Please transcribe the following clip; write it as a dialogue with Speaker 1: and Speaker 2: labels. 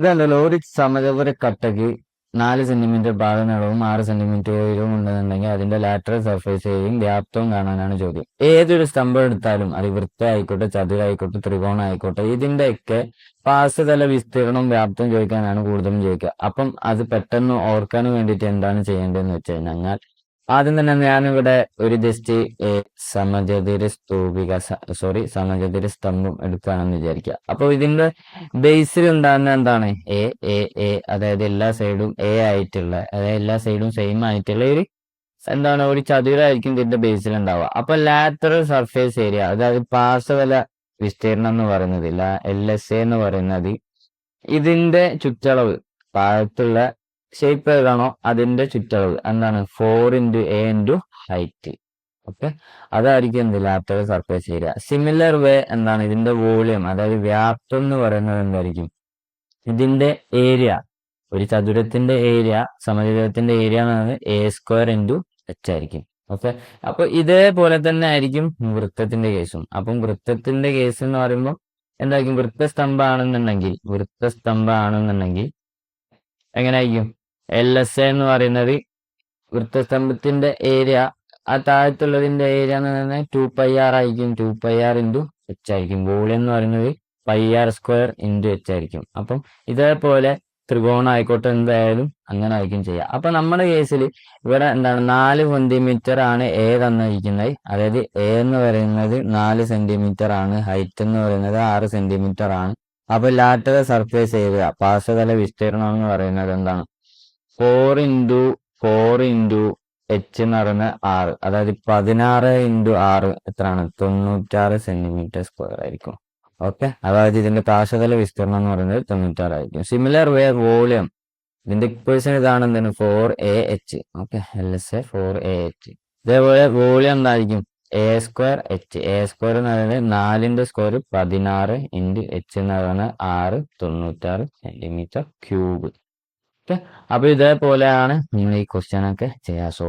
Speaker 1: ഇതല്ലല്ലോ ഒരു സമചതുര കട്ടയ്ക്ക് നാല് സെന്റിമീറ്റർ ഭാഗ നീളവും ആറ് സെന്റിമീറ്റർ ഉയരവും ഉണ്ടെന്നുണ്ടെങ്കിൽ അതിന്റെ ലാറ്ററൽ ഏരിയയും വ്യാപ്തവും കാണാനാണ് ചോദ്യം. ഏതൊരു സ്തംഭം എടുത്താലും അത് വൃത്തമായിക്കോട്ടെ ചതുരായിക്കോട്ടെ ത്രികോണം ആയിക്കോട്ടെ ഇതിന്റെയൊക്കെ പാർശ്വതല വിസ്തീർണവും വ്യാപ്തവും ചോദിക്കാനാണ് കൂടുതലും ചോദിക്കുക. അപ്പം അത് പെട്ടെന്ന് ഓർക്കാൻ വേണ്ടിയിട്ട് എന്താണ് ചെയ്യേണ്ടതെന്ന് വെച്ച് കഴിഞ്ഞാൽ ആദ്യം തന്നെ ഞാനിവിടെ ഒരു ജസ്റ്റ് സമചതുര സ്തൂപിക സോറി സമചതുര സ്തംഭം എടുക്കുകയാണെന്ന് വിചാരിക്കുക. അപ്പോൾ ഇതിന്റെ ബേസിൽ ഉണ്ടാകുന്ന എന്താണ്? എ എ എ അതായത് എല്ലാ സൈഡും എ ആയിട്ടുള്ള അതായത് എല്ലാ സൈഡും സെയിം ആയിട്ടുള്ള ഒരു എന്താണ് ഒരു ചതുരായിരിക്കും ഇതിന്റെ ബേസിൽ ഉണ്ടാവുക. അപ്പൊ ലാറ്ററൽ സർഫേസ് ഏരിയ അതായത് പാർശ്വതല വിസ്തീർണം എന്ന് പറയുന്നത് എൽ എസ് എ എന്ന് പറയുന്നത് ഇതിന്റെ ചുറ്റളവ് താഴത്തുള്ള ഷേപ്പ് ഏതാണോ അതിന്റെ ചുറ്റളവ്. എന്താണ്? Four into a into height okay അതായിരിക്കും എന്ത്? Lateral surface area similar way എന്താണ്? ഇതിന്റെ വോളിയം അതായത് വ്യാപ്തം എന്ന് പറയുന്നത് എന്തായിരിക്കും? ഇതിന്റെ ഏരിയ ഒരു ചതുരത്തിന്റെ ഏരിയ സമചതുരത്തിന്റെ ഏരിയ എന്ന് പറയുന്നത് എ സ്ക്വയർ ഇന്റു എച്ച് ആയിരിക്കും. ഓക്കെ അപ്പൊ ഇതേപോലെ തന്നെ ആയിരിക്കും വൃത്തത്തിന്റെ കേസും അപ്പം വൃത്തത്തിന്റെ കേസ് എന്ന് പറയുമ്പോൾ എന്തായിരിക്കും? വൃത്തസ്തംഭമാണെന്നുണ്ടെങ്കിൽ എങ്ങനെ എങ്ങനെയായിരിക്കും? എൽ എസ് എ എന്ന് പറയുന്നത് വൃത്തസ്തംഭത്തിന്റെ ഏരിയ ആ താഴത്തുള്ളതിന്റെ ഏരിയ എന്ന് പറയുന്നത് ടു പൈ ആർ ആയിരിക്കും. Two pi R into H ആയിരിക്കും. വോളിയം എന്ന് പറയുന്നത് pi R square into H ആയിരിക്കും. അപ്പം ഇതേപോലെ ത്രികോണം ആയിക്കോട്ടെ എന്തായാലും അങ്ങനെ ആയിരിക്കും ചെയ്യുക അപ്പൊ നമ്മുടെ കേസിൽ ഇവിടെ എന്താണ് നാല് സെന്റിമീറ്റർ ആണ് എ തന്നിരിക്കുന്നത്. അതായത് എ എന്ന് പറയുന്നത് നാല് സെന്റിമീറ്റർ ആണ്. ഹൈറ്റ് എന്ന് പറയുന്നത് ആറ് സെന്റിമീറ്റർ ആണ്. അപ്പൊ ലാറ്ററൽ സർഫേസ് ഏരിയ പാർശ്വതല വിസ്തീർണം എന്ന് പറയുന്നത് എന്താണ്? Four into four into H എന്ന് പറയുന്നത് ആറ് അതായത് പതിനാറ് ഇന്റു ആറ് എത്രയാണ്? തൊണ്ണൂറ്റാറ് സെന്റിമീറ്റർ സ്ക്വയർ ആയിരിക്കും. ഓക്കെ അതായത് ഇതിന്റെ പാർശ്വതല വിസ്തീർണം എന്ന് പറയുന്നത് തൊണ്ണൂറ്റാറ് ആയിരിക്കും. സിമിലർ വേ വോളിയം ഇതിന്റെ ഇക്വേഷൻ ഇതാണ് എന്താണ്? Four a H okay L S A four a H ഇതേപോലെ വോളിയം എന്തായിരിക്കും? A square H a square എന്ന് പറയുന്നത് നാലിന്റെ സ്ക്വയർ പതിനാറ് ഇന്റു എച്ച് എന്ന് പറയുന്നത് ആറ് തൊണ്ണൂറ്റാറ് സെന്റിമീറ്റർ ക്യൂബ് ഓക്കെ അപ്പൊ ഇതേപോലെയാണ് നിങ്ങൾ ഈ ക്വസ്റ്റ്യൻ ഒക്കെ ചെയ്യാ. സോ